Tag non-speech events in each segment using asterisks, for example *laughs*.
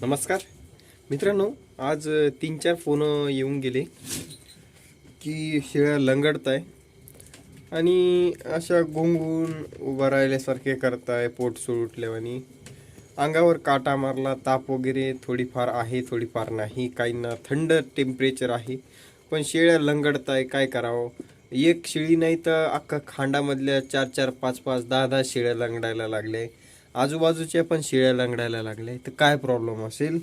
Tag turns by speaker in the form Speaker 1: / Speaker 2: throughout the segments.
Speaker 1: नमस्कार. मित्रांनो आज तीन चार फोन येऊन गेले की शेळ्या लंगडत आहे आणि अशा गोंगून उभा राहिल्यासारखे करताय पोट सुटल्यावानी. अंगावर काटा मारला ताप वगैरे थोडीफार आहे थोडीफार नाही काहींना थंड टेम्परेचर आहे. पण शेळ्या लंगडताय काय करावं? एक शेळी नाही तर अख्खा खांडामधल्या चार चार पाच पाच दहा दहा शेळ्या लंगडायला लागल्या आजूबाजूच्या पण शेळ्या लंगडायला लागल्या तर काय प्रॉब्लेम असेल?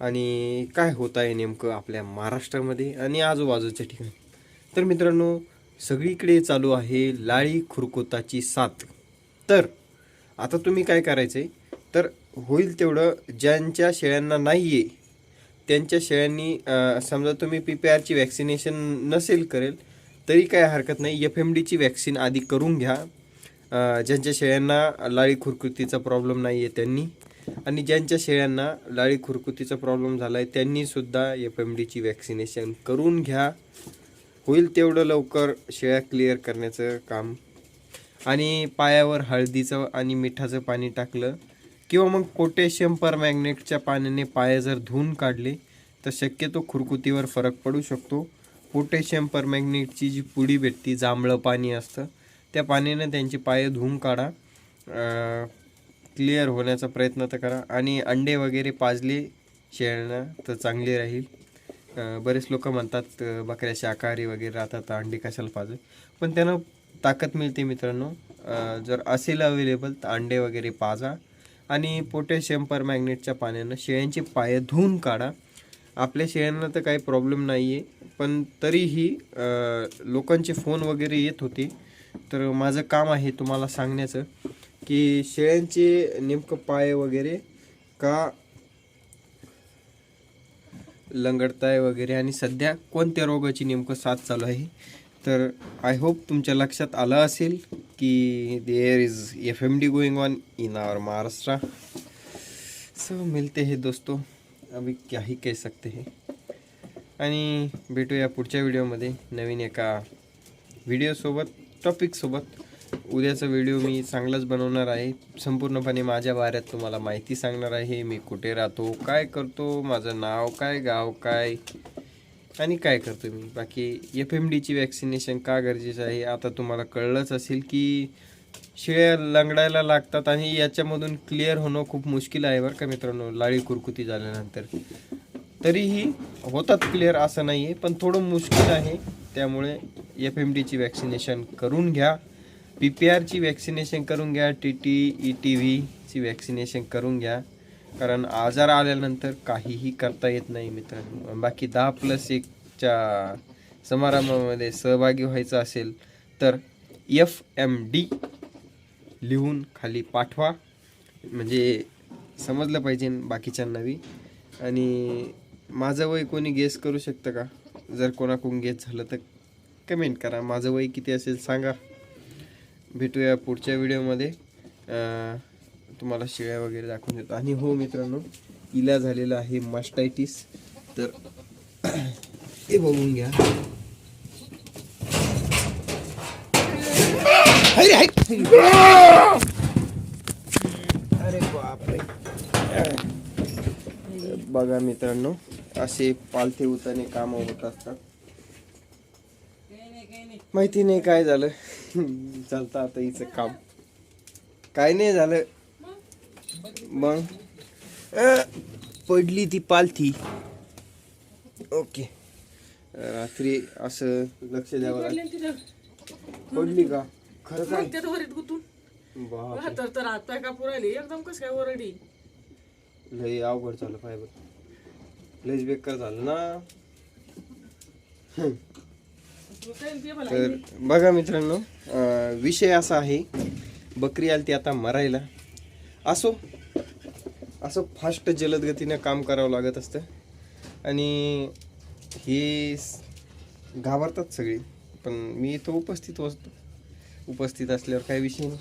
Speaker 1: आणि काय होत आहे नेमकं आपल्या महाराष्ट्रामध्ये आणि आजूबाजूच्या ठिकाणी? तर मित्रांनो सगळीकडे चालू आहे लाळी खुरकुताची साथ. तर आता तुम्ही काय करायचं आहे तर होईल तेवढं ज्यांच्या शेळ्यांना नाही आहे त्यांच्या शेळ्यांनी समजा तुम्ही पी पी आरची वॅक्सिनेशन नसेल करेल तरी काय हरकत नाही. एफ एम डीची वॅक्सिन आधी करून घ्या. ज्यांच्या शेळ्यांना लाळी खुरकुतीचा प्रॉब्लेम नाही आहे त्यांनी आणि ज्यांच्या शेळ्यांना लाळी खुरकुतीचा प्रॉब्लेम झाला आहे त्यांनीसुद्धा एफ एम डीची वॅक्सिनेशन करून घ्या. होईल तेवढं लवकर शेळ्या क्लिअर करण्याचं काम. आणि पायावर हळदीचं आणि मिठाचं पाणी टाकलं किंवा मग पोटॅशियम पर मॅग्नेटच्या पाण्याने पाय जर धुवून काढले तर शक्यतो खुरकुतीवर फरक पडू शकतो. पोटॅशियम परमॅग्नेटची जी पुडी भेटती जांभळं पाणी असतं त्या पाण्याने त्यांची पाय धुवून काढा. क्लिअर होण्याचा प्रयत्न तर करा. आणि अंडे वगैरे पाजले शेळ्यांना तर चांगले राहील. बरेच लोक म्हणतात बकऱ्या शाकाहारी वगैरे राहतात अंडे अंडी कशाला पाहिजे पण त्यांना ताकद मिळते मित्रांनो. जर असेल अवेलेबल तर अंडे वगैरे पाजा. आणि पोटॅशियम परमॅग्नेटच्या पाण्यानं शेळ्यांचे पाय धुवून काढा. आपल्या शेळ्यांना तर काही प्रॉब्लेम नाही आहे पण तरीही लोकांचे फोन वगैरे येत होते. तर माझं काम आहे तुम्हाला सांगण्याचं की शेळ्यांचे नेमकं पाय वगैरे का लंगडताय वगैरे आणि सध्या कोणत्या रोगाची नेमकं साथ चालू आहे? तर आय होप तुमच्या लक्षात आलं असेल की there is F M D going on in our Maharashtra so मिलते हे दोस्तों. अभी क्या ही कह सकते हैं। आणि भेटूया पुढच्या व्हिडिओमध्ये नवीन एका व्हिडिओसोबत टॉपिकसोबत. उद्याचा व्हिडिओ मी चांगलाच बनवणार आहे. संपूर्णपणे माझ्या बाऱ्यात तुम्हाला माहिती सांगणार आहे. मी कुठे राहतो काय करतो माझं नाव काय गाव काय आणि काय करतो मी? बाकी एफ एम डीची वॅक्सिनेशन का गरजेचं आहे? आता तुम्हाला कळलंच असेल की शेळ्या लंगडायला लागतात आणि याच्यामधून क्लिअर होणं खूप मुश्किल आहे बरं का मित्रांनो. लाळी कुरकुती झाल्यानंतर. तरीही होतात क्लिअर असं नाही आहे पण थोडं मुश्किल आहे. त्यामुळे एफ एम डीची वॅक्सिनेशन करून घ्या. पी पी आरची वॅक्सिनेशन करून घ्या. टी टी ई टी व्हीची वॅक्सिनेशन करून घ्या. कारण आजार आल्यानंतर काहीही करता येत नाही मित्रांनो. बाकी दहा प्लस एकच्या समारंभामध्ये सहभागी व्हायचं असेल तर एफ एम डी लिहून खाली पाठवा. म्हणजे समजलं पाहिजे बाकीच्यांना बी. आणि माझं वय कोणी गेस करू शकतं का? जर कोणाकडून गेस झालं तर कमेंट करा. माझं वय किती असेल सांगा. भेटूया पुढच्या व्हिडिओमध्ये. तुम्हाला शिळ्या वगैरे दाखवून देतो. आणि हो मित्रांनो इला झालेला आहे मास्टायटिस तर *clears throat* हे बघून घ्या. अरे बघा मित्रांनो असे पालथे उताने काम होत असतात. माहिती नाही काय झालं. *laughs* चालतं आता हिचं काम. काय नाही झालं. मग पडली ती पालथी. ओके. रात्री असं लक्ष द्यावं लागलं पडली का? खरं काय
Speaker 2: त्यात वरीत गुतून?
Speaker 1: बाप
Speaker 2: तर तर हात पाय कापू राहिली. एकदम कस काय वरडी
Speaker 1: लई अवघड झालं फायबर लईच बेकार झालं ना. तर बघा मित्रांनो विषय असा आहे बकरी आली ती आता मरायला. असो असं फास्ट जलद गतीनं काम करावं लागत असतं. आणि हे घाबरतात सगळी. पण मी इथं उपस्थित असतो उपस्थित असल्यावर काही विषय नाही.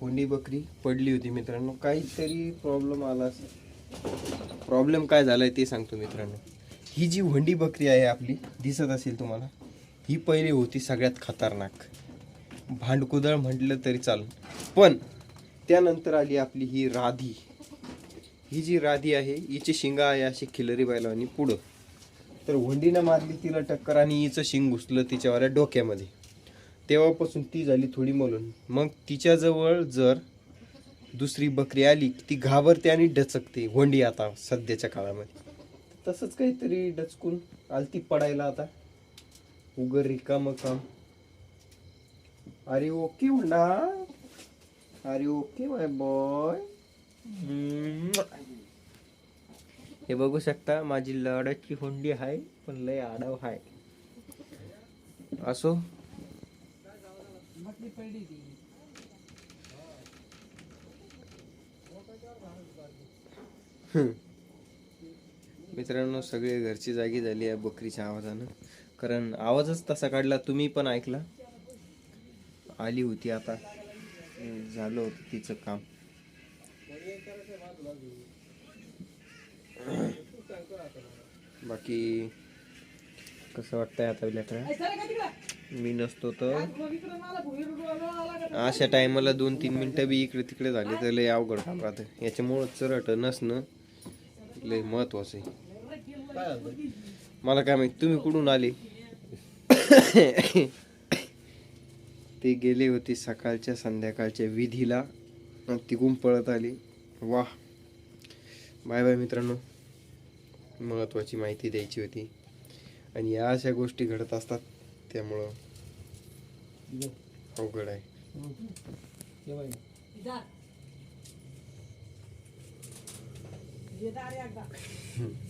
Speaker 1: होंडी बकरी पडली होती मित्रांनो. काहीतरी प्रॉब्लेम आला असं प्रॉब्लेम काय झाला आहे ते सांगतो मित्रांनो. ही जी वंडी बकरी आहे आपली दिसत असेल तुम्हाला ही पहिली होती सगळ्यात खतरनाक. भांडकुदळ म्हटलं तरी चालेल पण त्यानंतर आली आपली ही राधी. ही जी राधी आहे हिची शिंगा आहे अशी खिलरी बैलावानी पुढं. तर हुंडीनं मारली तिला टक्कर आणि हिचं शिंग घुसलं तिच्यावर डोक्यामध्ये. तेव्हापासून ती झाली थोडी मलून. मग तिच्याजवळ जर दुसरी बकरी आली की ती घाबरते आणि डचकते वंडी आता सध्याच्या काळामध्ये. तसंच काहीतरी डचकून आलती पडायला आता. उगर रिकाम काम. अरे ओके म्हणा अरे ओके माय बॉय हे बघू शकता माझी लडाची हुंडी आहे पण लय आडव आहे असो
Speaker 2: बकरी पडली ती
Speaker 1: मित्रांनो सगळे घरची जागी झाली आहे बकरीच्या आवाजानं. कारण आवाजच तसा काढला तुम्ही पण ऐकला. आली होती आता. झालं होतं तिचं काम. बाकी कसं वाटतंय आता लेकरं? मी नसतो तर. अशा टायमाला दोन तीन मिनिटं बी इकडे तिकडे झाले तर लय अवघड काम राहतं. याच्यामुळं चरट नसणं. लय महत्वाचं आहे. मला काय माहीत तुम्ही कुठून आले? *coughs* ते गेले होते सकाळच्या संध्याकाळच्या विधीला. तिकून पळत आले. वा बाय बाय मित्रांनो. महत्वाची माहिती द्यायची होती. आणि या अशा गोष्टी घडत असतात त्यामुळं अवघड आहे
Speaker 2: जा. ये दार एकदा.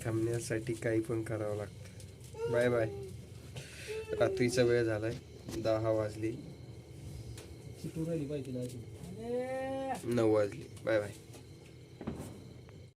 Speaker 1: थांबण्यासाठी काही पण करावं लागतं. Bye bye. रात्रीचा वेळ झालाय. दहा वाजली. नऊ वाजली. Bye bye.